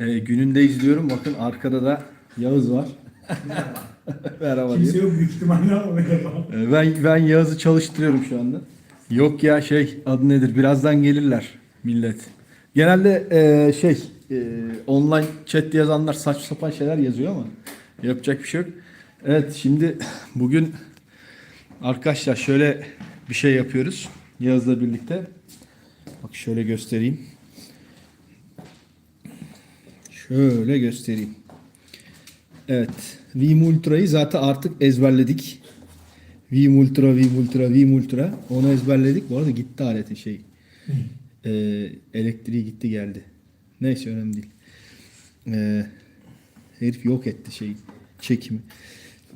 Ee, gününde izliyorum. Bakın arkada da Yağız var. Merhaba Kimse diyor. yok büyük ihtimalle ama merhaba. Ee, Ben ben Yağız'ı çalıştırıyorum şu anda. Yok ya şey adı nedir? Birazdan gelirler millet. Genelde e, şey e, online chat yazanlar saçma sapan şeyler yazıyor ama yapacak bir şey yok. Evet şimdi bugün arkadaşlar şöyle bir şey yapıyoruz Yağız'la birlikte. Bak şöyle göstereyim. Şöyle göstereyim. Evet. Vim Ultra'yı zaten artık ezberledik. Vim Ultra, Vim Ultra, Vim Ultra. Onu ezberledik. Bu arada gitti aletin şey. Ee, elektriği gitti geldi. Neyse önemli değil. Ee, herif yok etti şey çekimi.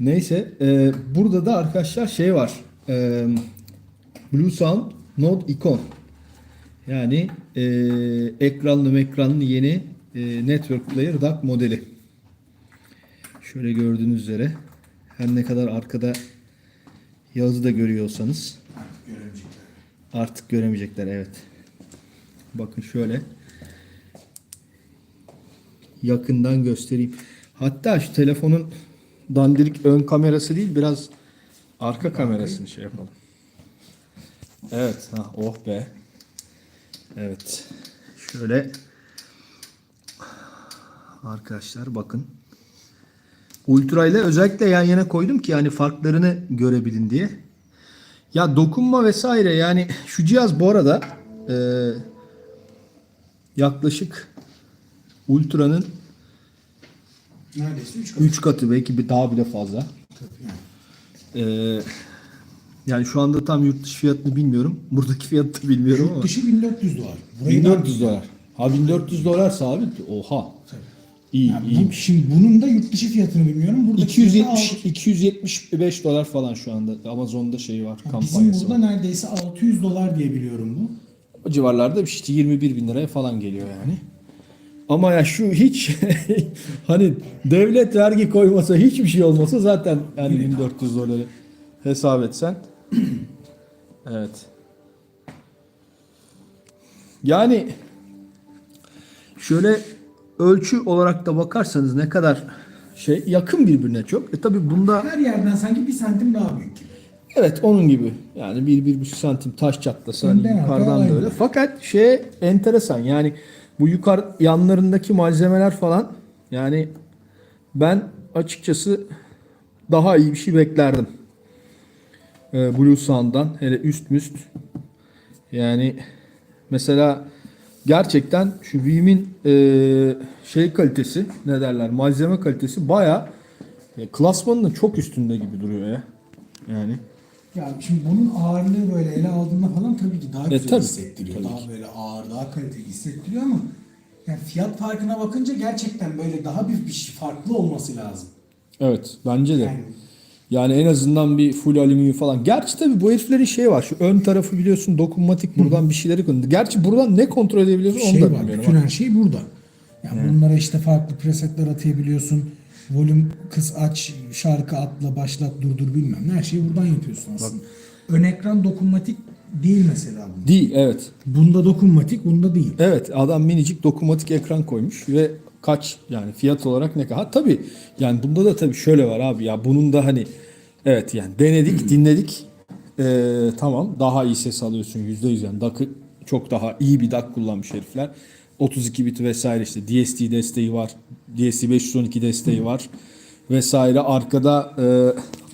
Neyse e, burada da arkadaşlar şey var. E, Blue Sound Node Icon. Yani e, ekranlı ekranlı yeni e, Network Player DAC modeli. Şöyle gördüğünüz üzere her ne kadar arkada yazı da görüyorsanız artık göremeyecekler evet. Bakın şöyle yakından göstereyim. Hatta şu telefonun dandirik ön kamerası değil biraz arka kamerasını şey yapalım. Evet, ha, oh be. Evet. Şöyle arkadaşlar bakın. Ultra ile özellikle yan yana koydum ki yani farklarını görebilin diye. Ya dokunma vesaire yani şu cihaz bu arada e, yaklaşık Ultra'nın Neredeyse 3 katı. 3 katı belki bir daha bile fazla. Yani. E, yani şu anda tam yurt dışı fiyatını bilmiyorum. Buradaki fiyatı da bilmiyorum ama. Yurt dışı 1400 dolar. Burayı 1400 dolar. Ha 1400 dolar sabit. Oha. İyi Yani iyi. bu, şimdi bunun da yurt dışı fiyatını bilmiyorum. Buradaki 270 fiyatı 275 dolar falan şu anda Amazon'da şey var Bizim kampanyası burada var. neredeyse 600 dolar diye biliyorum bu. O civarlarda bir işte 21 bin liraya falan geliyor yani. Ama ya şu hiç hani devlet vergi koymasa hiçbir şey olmasa zaten yani 1400 doları hesap etsen. evet. Yani şöyle ölçü olarak da bakarsanız ne kadar şey yakın birbirine çok. E tabi bunda Her yerden sanki bir santim daha büyük gibi. Evet onun gibi. Yani bir, bir buçuk santim taş çatlasa hani yukarıdan da öyle. Fakat şey enteresan yani bu yukarı yanlarındaki malzemeler falan yani ben açıkçası daha iyi bir şey beklerdim. Ee, Blue Sound'dan hele üst müst yani mesela gerçekten şu Vim'in e, şey kalitesi ne derler malzeme kalitesi baya klasmanının çok üstünde gibi duruyor ya. Yani Ya şimdi bunun ağırlığı böyle ele aldığında falan tabii ki daha E, güzel tabii. hissettiriyor. Tabii daha ki. böyle ağır, daha kaliteli hissettiriyor ama yani fiyat farkına bakınca gerçekten böyle daha bir, bir şey farklı olması lazım. Evet bence de. Yani, Yani en azından bir full alüminyum falan. Gerçi tabii bu heriflerin şey var. Şu ön tarafı biliyorsun dokunmatik buradan bir şeyleri kontrol. Gerçi buradan ne kontrol edebiliyorsun onu şey da var, bilmiyorum. bütün her şey burada. Yani bunlara işte farklı presetler atayabiliyorsun. Volüm kıs aç, şarkı atla, başlat, durdur bilmem ne. Her şeyi buradan yapıyorsun aslında. Ön ekran dokunmatik değil mesela bunda. Değil evet. Bunda dokunmatik, bunda değil. Evet adam minicik dokunmatik ekran koymuş ve kaç yani fiyat olarak ne kadar? Ha, tabii yani bunda da tabii şöyle var abi ya bunun da hani evet yani denedik dinledik Ee, tamam daha iyi ses alıyorsun yüzde yüz yani DAC'ı çok daha iyi bir DAC kullanmış herifler. 32 bit vesaire işte DST desteği var. DST 512 desteği var vesaire. Arkada e,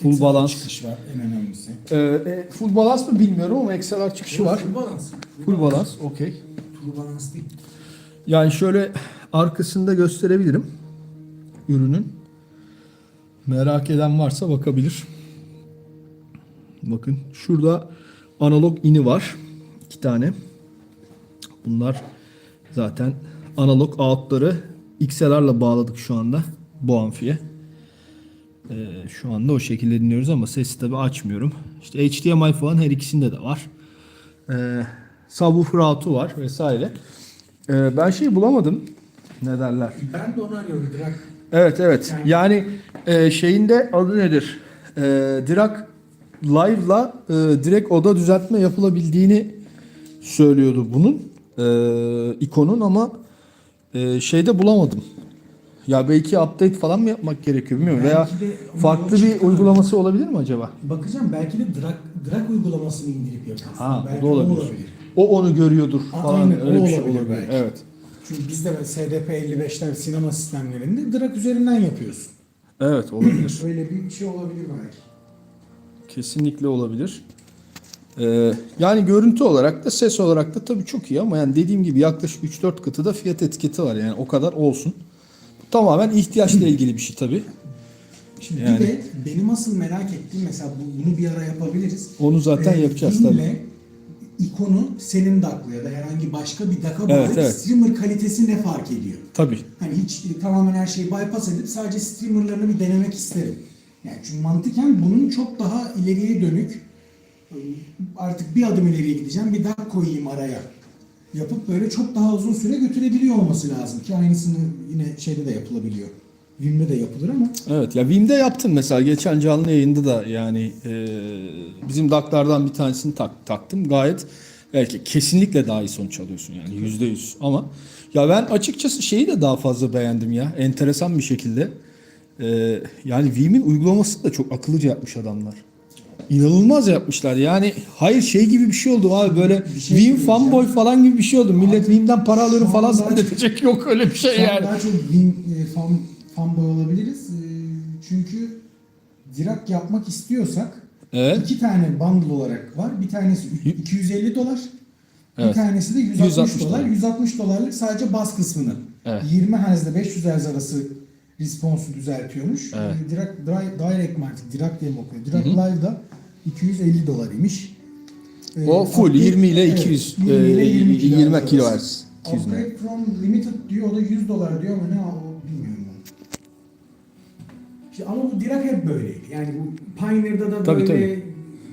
full balans. Çıkış var en önemlisi. E, e, full balans mı bilmiyorum ama XLR çıkışı var. Full balans. Full balans okey. Full balans değil. Yani şöyle arkasında gösterebilirim ürünün. Merak eden varsa bakabilir. Bakın şurada analog ini var. iki tane. Bunlar zaten analog out'ları XLR'la bağladık şu anda bu amfiye. Ee, şu anda o şekilde dinliyoruz ama sesi tabi açmıyorum. İşte HDMI falan her ikisinde de var. Ee, subwoofer out'u var vesaire. Ee, ben şey bulamadım. Ne derler? Ben de onu arıyorum. Direkt Evet evet. Yani e, şeyinde adı nedir? E, direkt live'la e, direkt oda düzeltme yapılabildiğini söylüyordu bunun e, ikonun ama Ee, şeyde bulamadım. Ya belki update falan mı yapmak gerekiyor bilmiyorum. Veya Belki de onu farklı bir çıkarır. uygulaması olabilir mi acaba? Bakacağım belki de drag, drag uygulamasını indirip yaparsın. Ha, belki o da olabilir. O onu görüyordur A- falan. aynen, öyle o bir şey olabilir olabilir. belki. Evet. Çünkü bizde SDP 55'ler sinema sistemlerinde drag üzerinden yapıyorsun. Evet olabilir. Öyle bir şey olabilir belki. Kesinlikle olabilir. Ee, yani görüntü olarak da ses olarak da tabii çok iyi ama yani dediğim gibi yaklaşık 3-4 kıtada fiyat etiketi var yani o kadar olsun. Tamamen ihtiyaçla ilgili bir şey tabii. Şimdi Yani. bir de benim asıl merak ettiğim mesela bu- bunu bir ara yapabiliriz. Onu zaten Ee, yapacağız tabii. İkonu senin DAC'la ya da herhangi başka bir DAC'a bağlı Evet, evet. streamer kalitesi ne fark ediyor? Tabii. Hani hiç e, tamamen her şeyi bypass edip sadece streamerlarını bir denemek isterim. Yani çünkü mantıken bunun çok daha ileriye dönük e, artık bir adım ileriye gideceğim bir DAC koyayım araya yapıp böyle çok daha uzun süre götürebiliyor olması lazım ki aynısını yine şeyde de yapılabiliyor. Vim'de de yapılır ama. Evet ya Vim'de yaptım mesela. Geçen canlı yayında da yani e, bizim daklardan bir tanesini tak, taktım. Gayet belki kesinlikle daha iyi sonuç alıyorsun yani yüzde yüz. Ama ya ben açıkçası şeyi de daha fazla beğendim ya enteresan bir şekilde. E, yani Vim'in uygulamasını da çok akıllıca yapmış adamlar. İnanılmaz yapmışlar. Yani hayır şey gibi bir şey oldu abi böyle Bir şey Vim fanboy falan gibi bir şey oldu. Millet Vim'den para alıyorum falan zannedecek yok öyle bir şey yani. daha çok Vim e, fan, fanboy olabiliriz. E, çünkü Dirac yapmak istiyorsak Evet. iki tane bundle olarak var. Bir tanesi ü- 250 dolar. Bir Evet. tanesi de 160, 160 dolar. dolar. 160 dolarlık sadece bas kısmını. Evet. 20 Hz ile 500 Hz arası response'u düzeltiyormuş. Evet. E, Dirac, Direct mi artık? Dirac diye mi okuyor? Dirac Live'da 250 dolar imiş. E, O full upgrade- 20 ile evet, 200 20 ile e, 20 20 arası. kilohertz. 200 ne? Upgrade from limited diyor o da 100 dolar diyor ama ne o. İşte ama bu Dirac hep böyleydi. Yani bu Pioneer'da da Tabii, böyle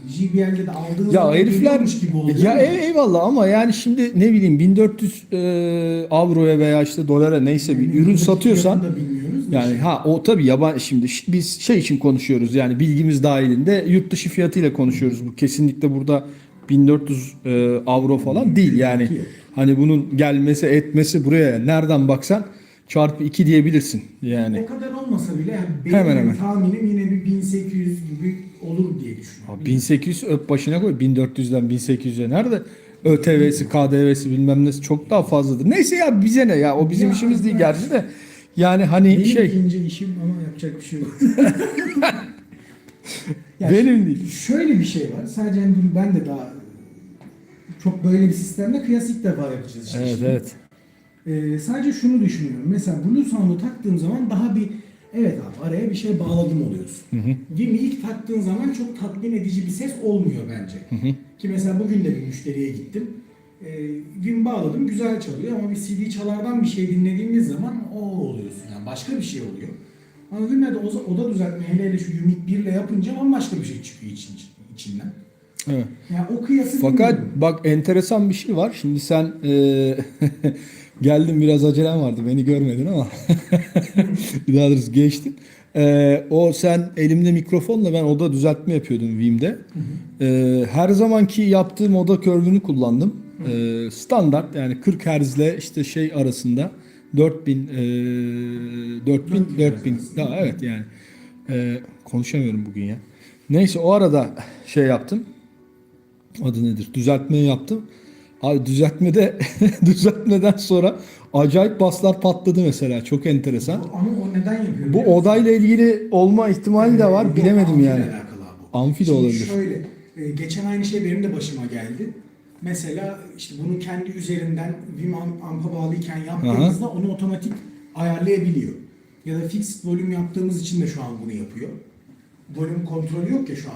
JBL'de de aldığın Ya herifler gibi oluyor. ya ey- eyvallah ama yani şimdi ne bileyim 1400 e, avroya veya işte dolara neyse bir yani ürün buradaki satıyorsan yani ha o tabii yaban şimdi biz şey için konuşuyoruz yani bilgimiz dahilinde yurt dışı fiyatıyla konuşuyoruz. Bu kesinlikle burada 1400 e, avro falan değil yani. Hani bunun gelmesi etmesi buraya nereden baksan çarpı 2 diyebilirsin yani. o kadar olmasa bile yani benim Hemen hemen. tahminim yine bir 1800 gibi olur diye düşünüyorum. Abi 1800 öp başına koy 1400'den 1800'e nerede? ÖTV'si, KDV'si bilmem nesi çok daha fazladır. Neyse ya bize ne ya o bizim Ya, işimiz değil evet. gerçi de. Yani hani Benim şey ikinci işim ama yapacak bir şey yok. Ya benim değil. Şöyle bir şey var. Sadece hani bunu ben de daha çok böyle bir sistemde kıyas ilk defa yapacağız işte. Evet şimdi. evet. Ee, sadece şunu düşünüyorum. Mesela Blue Sound'u taktığım zaman daha bir evet abi araya bir şey bağladım oluyorsun. Vim'i ilk taktığın zaman çok tatmin edici bir ses olmuyor bence. Ki mesela bugün de bir müşteriye gittim. Ee, Vim bağladım güzel çalıyor ama bir CD çalardan bir şey dinlediğimiz zaman o oluyorsun. Yani başka bir şey oluyor. Ama Vim'le de o, oda düzeltme hele hele şu Unique 1 ile yapınca bambaşka bir şey çıkıyor için, içinden. evet. Yani o kıyası Fakat bak enteresan bir şey var. Şimdi sen eee geldin biraz acelem vardı beni görmedin ama bir daha doğrusu geçtin. Eee, o sen elimde mikrofonla ben oda düzeltme yapıyordum Vim'de. Eee, her zamanki yaptığım oda körvünü kullandım. Eee, standart yani 40 Hz ile işte şey arasında 4000 eee 4000 4000 daha evet yani. Eee, konuşamıyorum bugün ya. Neyse o arada şey yaptım adı nedir? Düzeltmeyi yaptım. Abi düzeltmede düzeltmeden sonra acayip baslar patladı mesela. Çok enteresan. Ama o neden yapıyor? Bu odayla ilgili olma ihtimali de var. Yok, Bilemedim yani. Amfi de olabilir. Şöyle, e, geçen aynı şey benim de başıma geldi. Mesela işte bunu kendi üzerinden Vim am- ampa bağlıyken yaptığımızda onu otomatik ayarlayabiliyor. Ya da fixed volüm yaptığımız için de şu an bunu yapıyor. Volüm kontrolü yok ya şu an.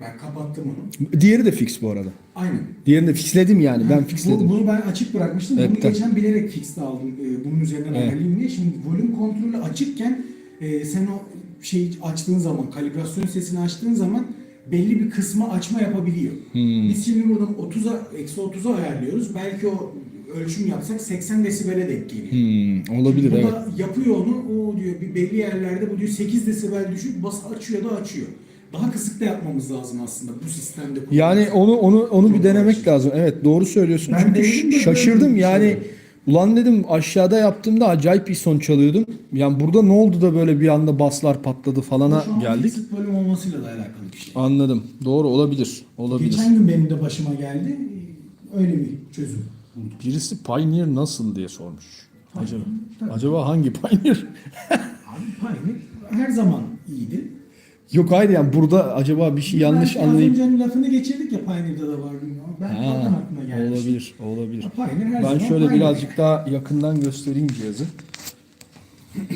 Ben kapattım onu. Diğeri de fix bu arada. Aynen. Diğerini de fixledim yani. Ben Ha, fixledim. Bu, bunu ben açık bırakmıştım. Evet, bunu tabii. geçen bilerek fixed aldım. e, bunun üzerinden Evet. ayarlayayım diye. Şimdi volüm kontrolü açıkken e, sen o şeyi açtığın zaman, kalibrasyon sesini açtığın zaman belli bir kısmı açma yapabiliyor. Hmm. Biz şimdi buradan 30'a, eksi 30'a ayarlıyoruz. Belki o ölçüm yapsak 80 desibele denk geliyor. Hmm, olabilir bu evet. da yapıyor onu. O diyor bir belli yerlerde bu diyor 8 desibel düşük bas açıyor da açıyor. Daha kısık da yapmamız lazım aslında bu sistemde. Yani onu onu onu bir Çok denemek karışık. lazım. Evet doğru söylüyorsun. Ben Çünkü şaşırdım bir şey yani. Ulan dedim aşağıda yaptığımda acayip bir son çalıyordum. Yani burada ne oldu da böyle bir anda baslar patladı falana Şu an geldik. fizik bölüm olmasıyla da alakalı bir şey. Anladım. Doğru olabilir. Olabilir. Geçen gün benim de başıma geldi. Öyle bir çözüm. Birisi Pioneer nasıl diye sormuş. Acaba, tabii. acaba hangi Pioneer? Abi Pioneer her zaman iyiydi. Yok hayır yani burada acaba bir şey yanlış Belki Az anlayıp... önce hani lafını geçirdik ya Pioneer'da da var bilmiyorum. Ben Ha, oradan aklıma gelmiş. olabilir, olabilir. Pioneer her Ben zaman şöyle Pioneer. birazcık daha yakından göstereyim cihazı.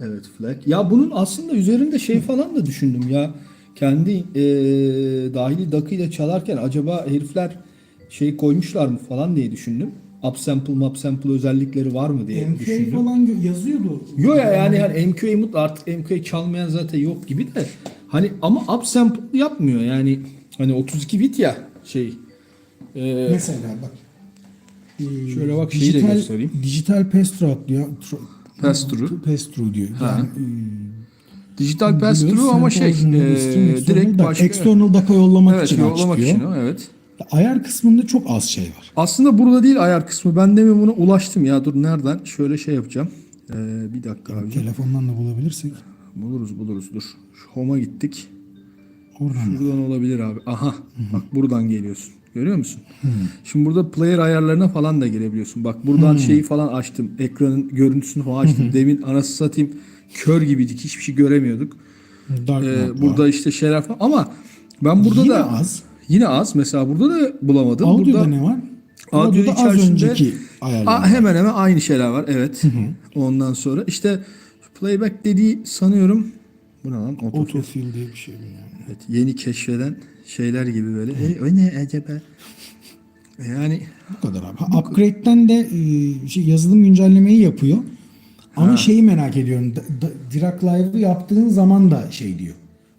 evet flag. Ya bunun aslında üzerinde şey falan da düşündüm ya. Kendi eee dahili dakıyla çalarken acaba herifler şey koymuşlar mı falan diye düşündüm. Upsample, mapsample özellikleri var mı diye MK düşündüm. falan yazıyordu. Yo ya yani hani MQ'yu mutlu artık MQ'yu çalmayan zaten yok gibi de hani ama upsample yapmıyor yani hani 32 bit ya şey eee, Mesela bak. Ee, Şöyle bak, şeyi de göstereyim. Dijital pass-through diyor. Tro- Pass-through. Pass-through diyor. Ha. Yani, Dijital e, pass through biliyorsun, ama şey e, direkt başka External DAC'a yollamak evet için yollamak diyor. için o evet. Ayar kısmında çok az şey var. Aslında burada değil ayar kısmı. Ben demin buna ulaştım ya. Dur nereden? Şöyle şey yapacağım. Ee, bir dakika abi. Telefondan da bulabilirsek Buluruz buluruz dur. Home'a gittik. oradan. Şuradan olabilir abi. Aha. Bak buradan geliyorsun. Görüyor musun? Şimdi burada player ayarlarına falan da girebiliyorsun. Bak buradan şeyi falan açtım. Ekranın görüntüsünü falan açtım. Demin anası satayım kör gibiydik. Hiçbir şey göremiyorduk. Dark Ee, var. burada işte falan. Ama ben burada Yine da az. Yine az. Mesela burada da bulamadım. Audio'da burada ne var? Audio Audio'da az önceki ayarlar. Hemen hemen aynı şeyler var. Evet. Ondan sonra işte playback dediği sanıyorum bu ne lan? Autofill diye bir şey mi yani? Evet, yeni keşfeden şeyler gibi böyle. E, o ne acaba? Yani Bu kadar abi. Ha, Upgrade'den de e, şey, yazılım güncellemeyi yapıyor. Ama Ha. şeyi merak ediyorum. Da, da, Dirac Live'ı yaptığın zaman da şey diyor.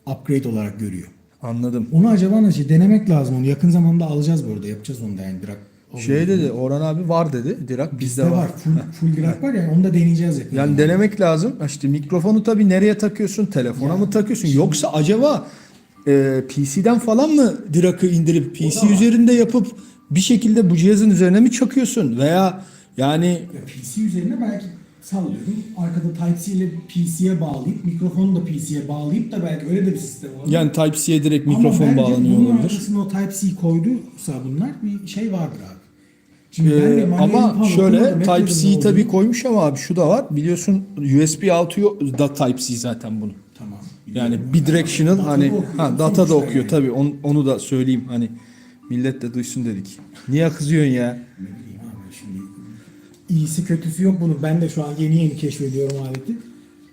Upgrade olarak görüyor. Anladım. Onu acaba nasıl denemek lazım onu. Yakın zamanda alacağız bu arada. Yapacağız onu da yani Dirac. Şey dedi Orhan abi var dedi. Direkt bizde, var. var. Full, full Dirac var yani onu da deneyeceğiz yakın. Yani zamanda. denemek lazım. İşte mikrofonu tabii nereye takıyorsun? Telefona mı takıyorsun? Yoksa acaba e, PC'den falan mı Dirac'ı indirip PC üzerinde yapıp bir şekilde bu cihazın üzerine mi çakıyorsun? Veya yani Ya PC üzerine belki sallıyorum. Arkada Type-C ile PC'ye bağlayıp mikrofonu da PC'ye bağlayıp da belki öyle de bir sistem olabilir. yani Type-C'ye direkt Ama mikrofon bence bağlanıyor olabilir. arkasına o Type-C koyduysa bunlar bir şey vardır abi. Şimdi ben de Ee, ama şöyle ne tabii koymuş ama abi şu da var. Biliyorsun USB out'u da Type-C zaten bunu. Tamam. Yani bidirectional Data hani okuyor, ha data da okuyor yani. tabii onu, onu da söyleyeyim hani millet de duysun dedik. Niye kızıyorsun ya? İyisi kötüsü yok bunun. Ben de şu an yeni yeni keşfediyorum aleti.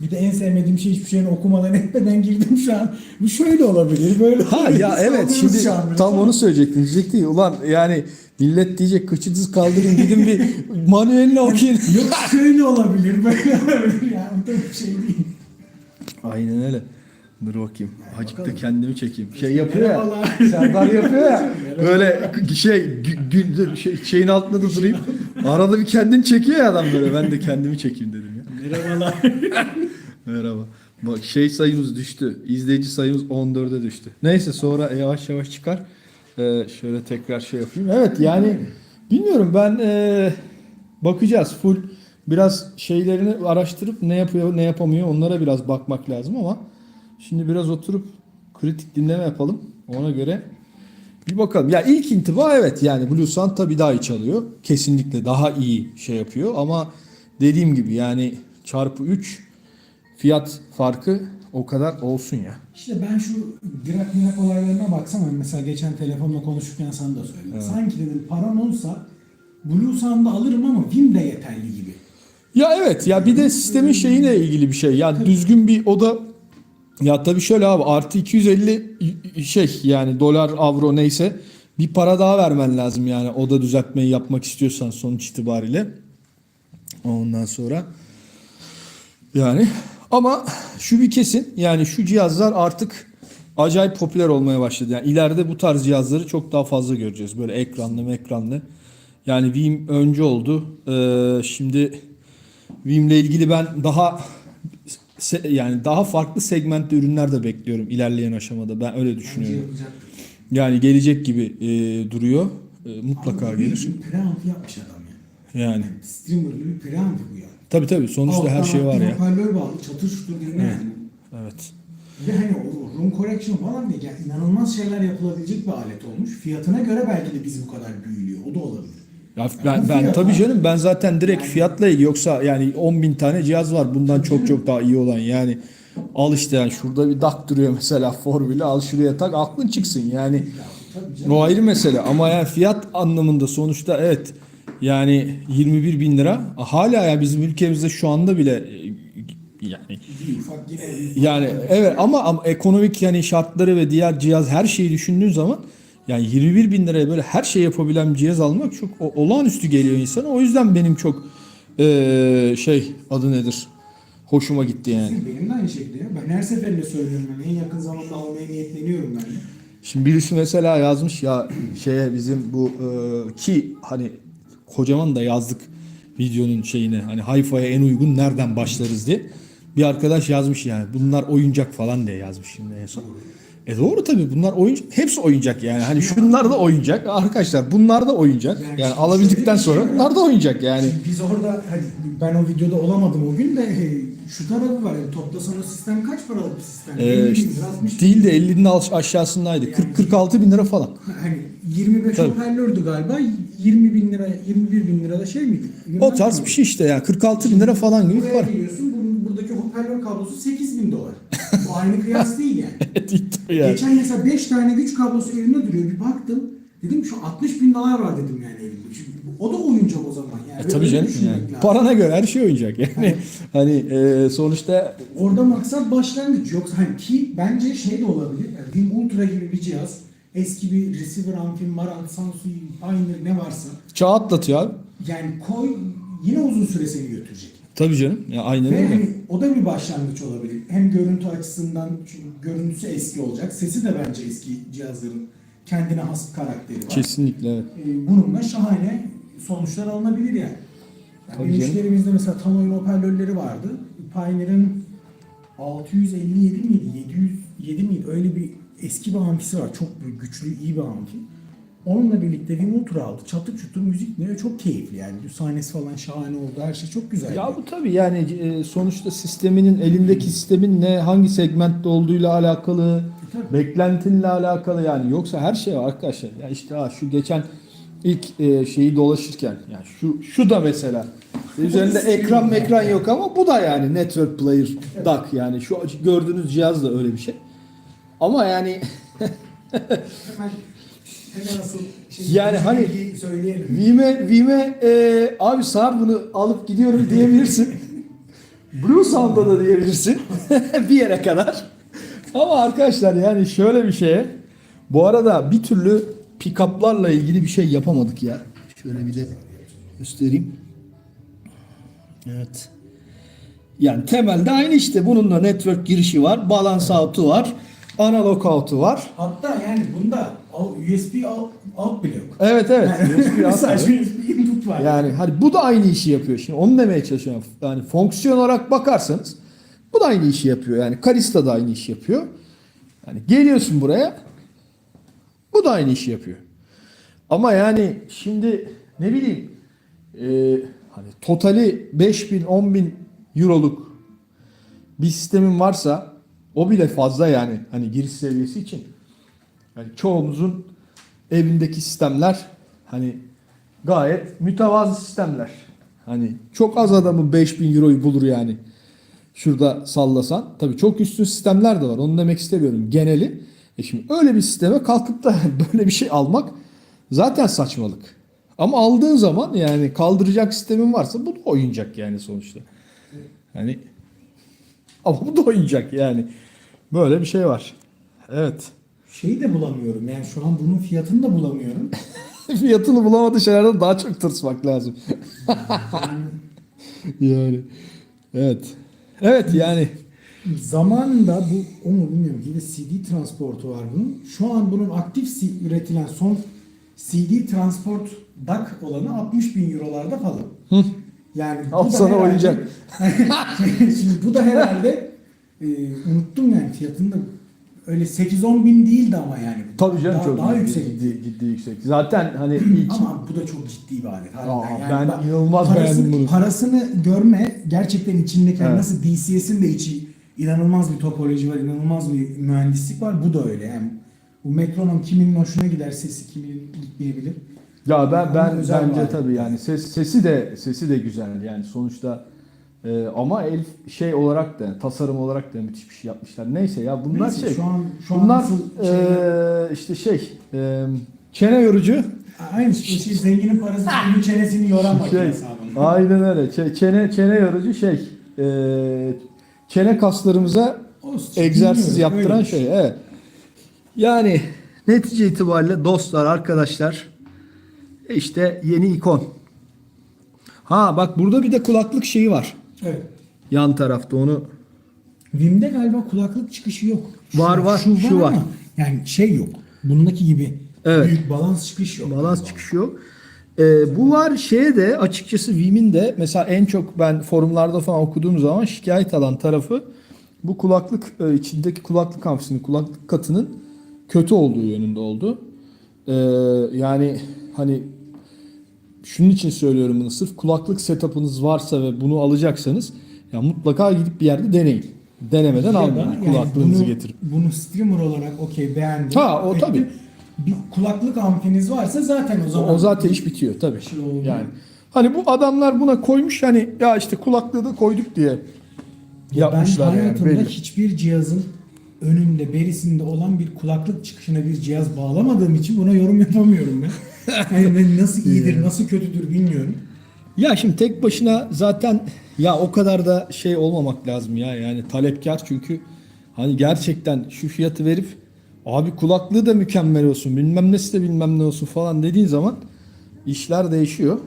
Bir de en sevmediğim şey hiçbir şeyin okumadan etmeden girdim şu an. Bu şöyle olabilir, böyle Ha olabilir. ya evet şimdi tam onu söyleyecektim. Diyecekti ki, ulan yani millet diyecek kıçınızı kaldırın gidin bir manuelini okuyun. Yok şöyle olabilir, böyle olabilir. Yani bu bir şey değil. Aynen öyle. Dur bakayım. Acık da kendimi çekeyim. Şey yapıyor ya. Serdar yapıyor ya. Böyle şey, gü- gü- şey şeyin altında da durayım. Arada bir kendini çekiyor ya adam böyle. Ben de kendimi çekeyim dedim ya. Merhabalar. Merhaba. Bak şey sayımız düştü. İzleyici sayımız 14'e düştü. Neyse sonra yavaş yavaş çıkar. Ee, şöyle tekrar şey yapayım. Evet yani bilmiyorum ben ee, bakacağız. Full biraz şeylerini araştırıp ne yapıyor ne yapamıyor onlara biraz bakmak lazım ama şimdi biraz oturup kritik dinleme yapalım. Ona göre bir bakalım. Ya ilk intiba evet yani Blue Sound tabii daha iyi çalıyor. Kesinlikle daha iyi şey yapıyor ama dediğim gibi yani çarpı 3 fiyat farkı o kadar olsun ya. İşte ben şu Dirac Mirak olaylarına baksam hani mesela geçen telefonla konuşurken sana da söyledim. Sanki dedim param olsa Blue Sound'ı alırım ama Vim de yeterli gibi. Ya evet ya bir de sistemin şeyiyle ilgili bir şey. Ya düzgün bir oda ya tabii şöyle abi artı 250 şey yani dolar avro neyse bir para daha vermen lazım yani oda düzeltmeyi yapmak istiyorsan sonuç itibariyle. Ondan sonra yani ama şu bir kesin yani şu cihazlar artık acayip popüler olmaya başladı. Yani ileride bu tarz cihazları çok daha fazla göreceğiz. Böyle ekranlı ekranlı. Yani Vim önce oldu. Ee, şimdi Vim'le ilgili ben daha yani daha farklı segmentte ürünler de bekliyorum ilerleyen aşamada. Ben öyle düşünüyorum. Yani gelecek gibi e, duruyor. E, mutlaka Abi, gelir. Vim Preamp yapmış adam ya. Yani. Streamer'lı bir preamp bu yani. Tabii tabii sonuçta her Alttan şey var ya. Hoparlör bağlı çatır çutur dinle yani. Evet. Ve hani o room correction falan diye yani inanılmaz şeyler yapılabilecek bir alet olmuş. Fiyatına göre belki de bizi bu kadar büyülüyor. O da olabilir. Ya ben, ben tabii canım ben zaten direkt Yani- fiyatla ilgili yoksa yani 10 bin tane cihaz var bundan çok çok daha iyi olan. Yani al işte yani şurada bir dak duruyor mesela formülü al şuraya tak aklın çıksın. Yani o ayrı mesele. Ama yani fiyat anlamında sonuçta evet yani 21 bin lira. Hala ya bizim ülkemizde şu anda bile e, yani yani evet ama, ama ekonomik yani şartları ve diğer cihaz her şeyi düşündüğün zaman yani 21 bin liraya böyle her şey yapabilen bir cihaz almak çok o- olağanüstü geliyor insana. O yüzden benim çok eee, şey adı nedir? Hoşuma gitti yani. Benim de aynı şekilde. ya. Ben her seferinde söylüyorum. Ben en yakın zamanda almaya niyetleniyorum ben de. Şimdi birisi mesela yazmış ya şeye bizim bu eee, ki hani kocaman da yazdık videonun şeyine hani Hayfa'ya en uygun nereden başlarız diye. Bir arkadaş yazmış yani bunlar oyuncak falan diye yazmış şimdi en son. E doğru tabii bunlar oyuncak. Hepsi oyuncak yani. Hani şunlar da oyuncak. Arkadaşlar bunlar da oyuncak. Yani Yani alabildikten şey sonra bunlar da oyuncak yani. Biz orada hadi ben o videoda olamadım o gün de e, şu tarafı var. Yani toplasan o sistem kaç paralık bir sistem? Ee, 50 bin işte lira, 60 bin değil de 50'nin aş- aşağısındaydı. 40-46 bin lira falan. Hani 25 Tabii. hoparlördü galiba. 20 bin lira, 21 bin lira da şey miydi? O tarz bir şey işte yani 46 bin lira falan gibi Buraya para. bunun, buradaki hoparlör kablosu 8 bin dolar. Bu aynı kıyas değil yani. yani. Geçen mesela 5 tane güç kablosu elimde duruyor. Bir baktım. Dedim şu 60 bin dolar var dedim yani elimde. Şimdi o da oyuncak o zaman. Yani. E, tabii canım yani. lazım. Parana göre her şey oyuncak yani. hani e, sonuçta Orada maksat başlangıç. Yoksa hani ki bence şey de olabilir. Yani Wim Ultra gibi bir cihaz. Eski bir receiver amfim, Marantz, Sansui, Pioneer ne varsa. çağ atlatıyor abi. Yani koy yine uzun süre seni götürecek. Tabii canım. Ya aynen Ve öyle. o da bir başlangıç olabilir. Hem görüntü açısından çünkü görüntüsü eski olacak. Sesi de bence eski cihazların kendine has karakteri var. Kesinlikle evet. Ee, bununla şahane sonuçlar alınabilir yani. yani Tabii benim canım. müşterimizde mesela tam oyun hoparlörleri vardı. Pioneer'ın 657 miydi, 707 miydi? Öyle bir eski bir amfisi var. Çok büyük, güçlü, iyi bir amfi. Onunla birlikte Wim Ultra aldı. Çatır çutur müzik ne çok keyifli yani. Sahnesi falan şahane oldu. Her şey çok güzel. Ya bu tabii yani e, sonuçta sisteminin elindeki sistemin ne hangi segmentte olduğuyla alakalı, tabii. beklentinle alakalı yani yoksa her şey var arkadaşlar. Ya işte ha şu geçen ilk e, şeyi dolaşırken yani şu şu da mesela üzerinde ekran ekran yok ama bu da yani network player DAC yani şu gördüğünüz cihaz da öyle bir şey. Ama yani Hemen, hemen asıl şey, Yani hani- söyleyelim. Vime, Vime e, abi sağ bunu alıp gidiyorum diyebilirsin. Blue Sound'da da diyebilirsin. bir yere kadar. Ama arkadaşlar yani şöyle bir şeye. Bu arada bir türlü pick-up'larla ilgili bir şey yapamadık ya. Şöyle bir de göstereyim. Evet. Yani temelde aynı işte. Bunun da network girişi var. Balance out'u var. Analog out'u var. Hatta yani bunda USB out, out bile yok. Evet evet. Yani sadece USB input var. Yani hani bu da aynı işi yapıyor. Şimdi onu demeye çalışıyorum. Yani fonksiyon olarak bakarsanız bu da aynı işi yapıyor. Yani Kalista da aynı işi yapıyor. Yani geliyorsun buraya bu da aynı işi yapıyor. Ama yani şimdi ne bileyim e, hani totali 5000 10000 euroluk bir sistemin varsa o bile fazla yani hani giriş seviyesi için. Yani çoğumuzun evindeki sistemler hani gayet mütevazı sistemler. Hani çok az adamın 5000 euroyu bulur yani. Şurada sallasan. Tabii çok üstün sistemler de var. Onu demek istemiyorum. Geneli. E şimdi öyle bir sisteme kalkıp da böyle bir şey almak zaten saçmalık. Ama aldığın zaman yani kaldıracak sistemin varsa bu da oyuncak yani sonuçta. Hani ama bu da oyuncak yani. Böyle bir şey var. Evet. Şeyi de bulamıyorum. Yani şu an bunun fiyatını da bulamıyorum. Fiyatını bulamadığı şeylerden daha çok tırsmak lazım. yani. Evet. Evet yani. Zamanında bu, o mu bilmiyorum. Bir de CD transportu var bunun. Şu an bunun aktif üretilen son CD transport DAC olanı 60 bin eurolarda falan. Yani bu Al da sana herhalde- oyuncak. Şimdi bu da herhalde e, unuttum yani fiyatını da öyle 8-10 bin değildi ama yani. Tabii canım daha, çok daha yüksek. ciddi, ciddi yüksek. Zaten hani ilk Ama bu da çok ciddi bir alet. Aa, yani ben inanılmaz parasını- beğendim bunu. Parasını görme gerçekten içindeki Evet. nasıl DCS'in de içi inanılmaz bir topoloji var, inanılmaz bir mühendislik var. Bu da öyle yani. Bu metronom kiminin hoşuna gider, sesi kiminin gitmeyebilir. Ya ben ben bence tabii yani ses sesi de sesi de güzel yani sonuçta e, ama el şey olarak da tasarım olarak da müthiş bir şey yapmışlar. Neyse ya bunlar Neyse, şey. şu an şu an bunlar nasıl e, şeyler- işte şey e, çene yorucu Aynı şey, şey zenginin parası bunun çenesini yoran şey. Aynen öyle. Ç- çene çene yorucu şey. E, çene kaslarımıza Olsun, egzersiz yaptıran öyle. şey. Evet. Yani netice itibariyle dostlar, arkadaşlar işte yeni ikon. Ha bak burada bir de kulaklık şeyi var. Evet. Yan tarafta onu Vim'de galiba kulaklık çıkışı yok. Var, var, Şu, şu var. ama yani şey yok. Bundaki gibi Evet. büyük balans çıkış yok. balans çıkışı yok. Ee, bu var şeye de açıkçası Vim'in de mesela en çok ben forumlarda falan okuduğum zaman şikayet alan tarafı bu kulaklık e, içindeki kulaklık amfisinin kulaklık katının kötü olduğu yönünde oldu. Ee, yani hani şunun için söylüyorum bunu sırf kulaklık setup'ınız varsa ve bunu alacaksanız ya mutlaka gidip bir yerde deneyin. Denemeden Ya almayın yani kulaklığınızı bunu, getirip. Bunu streamer olarak okey beğendim. Ha, o ettim. tabii. Bir kulaklık amfiniz varsa zaten o zaman. o zaten iş bitiyor tabii. Şey oldu. Yani hani bu adamlar buna koymuş hani ya işte kulaklığı da koyduk diye yapmışlar ben yani. hayatımda belli. hiçbir cihazın önünde berisinde olan bir kulaklık çıkışına bir cihaz bağlamadığım için buna yorum yapamıyorum ben. Yani nasıl iyidir, nasıl kötüdür bilmiyorum. Ya şimdi tek başına zaten ya o kadar da şey olmamak lazım ya yani talepkar çünkü hani gerçekten şu fiyatı verip abi kulaklığı da mükemmel olsun bilmem nesi de bilmem ne olsun falan dediğin zaman işler değişiyor.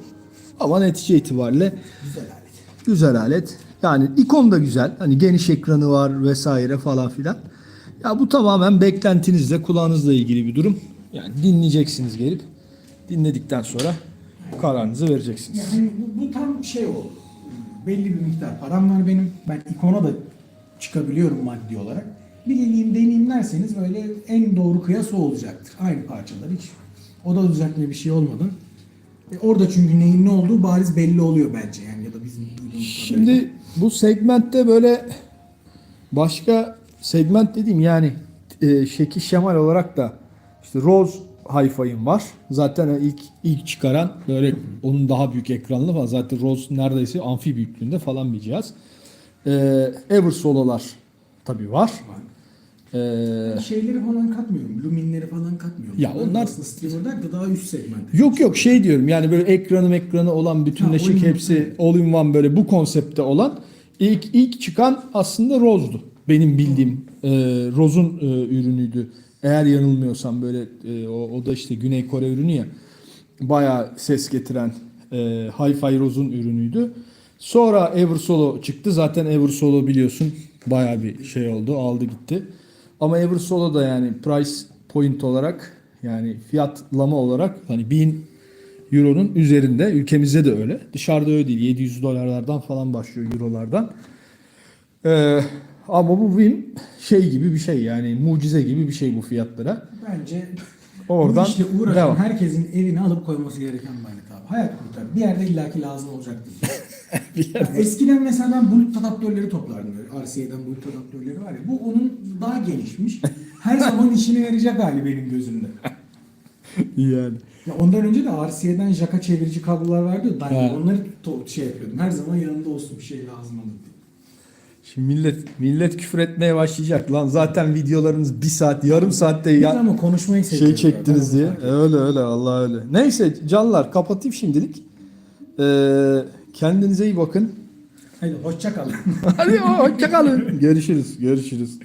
Ama netice itibariyle Güzel alet. güzel alet. Yani ikon da güzel. Hani geniş ekranı var vesaire falan filan. Ya bu tamamen beklentinizle, kulağınızla ilgili bir durum. Yani dinleyeceksiniz gelip. Dinledikten sonra kararınızı vereceksiniz. Yani bu, bu tam şey oldu. Belli bir miktar param var benim. Ben ikona da çıkabiliyorum maddi olarak. Bir geleyim deneyeyim derseniz böyle en doğru kıyas o olacaktır. Aynı parçalar hiç oda düzeltme bir şey olmadan. E orada çünkü neyin ne olduğu bariz belli oluyor bence yani ya da bizim duyduğumuz kadarıyla. Şimdi bu segmentte böyle başka segment dediğim yani e, şekil şemal olarak da işte Rose Hi-Fi'im var. Zaten ilk ilk çıkaran böyle onun daha büyük ekranlı falan. Zaten Rose neredeyse amfi büyüklüğünde falan bir cihaz. E, Eversolo'lar tabii var. E, şeyleri falan katmıyorum. Luminleri falan katmıyorum. Ya onlar- aslında streamer'lar da daha üst segment. Yok yok şey diyorum yani böyle ekranı ekranı olan bütünleşik Ha, hepsi all in one böyle bu konsepte olan ilk ilk çıkan aslında Rose'du. Benim bildiğim e, Rose'un e, ürünüydü. Eğer yanılmıyorsam böyle e, o, o da işte Güney Kore ürünü ya. Bayağı ses getiren e, Hi-Fi Rose'un ürünüydü. Sonra Eversolo çıktı. Zaten Eversolo biliyorsun bayağı bir şey oldu. Aldı gitti. Ama Eversolo da yani price point olarak yani fiyatlama olarak hani 1000 euronun üzerinde. Ülkemizde de öyle. Dışarıda öyle değil. 700 dolarlardan falan başlıyor eurolardan. Ee, ama bu Win şey gibi bir şey yani mucize gibi bir şey bu fiyatlara. Bence Oradan bu işle uğraşan devam. herkesin evine alıp koyması gereken bir abi. Hayat kurtar. Bir yerde illaki lazım olacaktır. Bir Ya Eskiden mesela ben bulut adaptörleri toplardım. RCA'dan bulut adaptörleri var ya. Bu onun daha gelişmiş. Her zaman işine yarayacak hali benim gözümde. yani. Ya ondan önce de RCA'dan jaka çevirici kablolar vardı. Ben onları to- şey yapıyordum. Her zaman yanında olsun bir şey lazım olur diye. Şimdi millet millet küfür etmeye başlayacak lan zaten videolarınız bir saat yarım saatte Biz ya ama konuşmayı şey seviyoruz. çektiniz diye. ettim. Öyle öyle Allah öyle. Neyse canlar kapatayım şimdilik. Ee, kendinize iyi bakın. Hadi hoşça kalın. Hadi hoşçakalın. görüşürüz. Görüşürüz.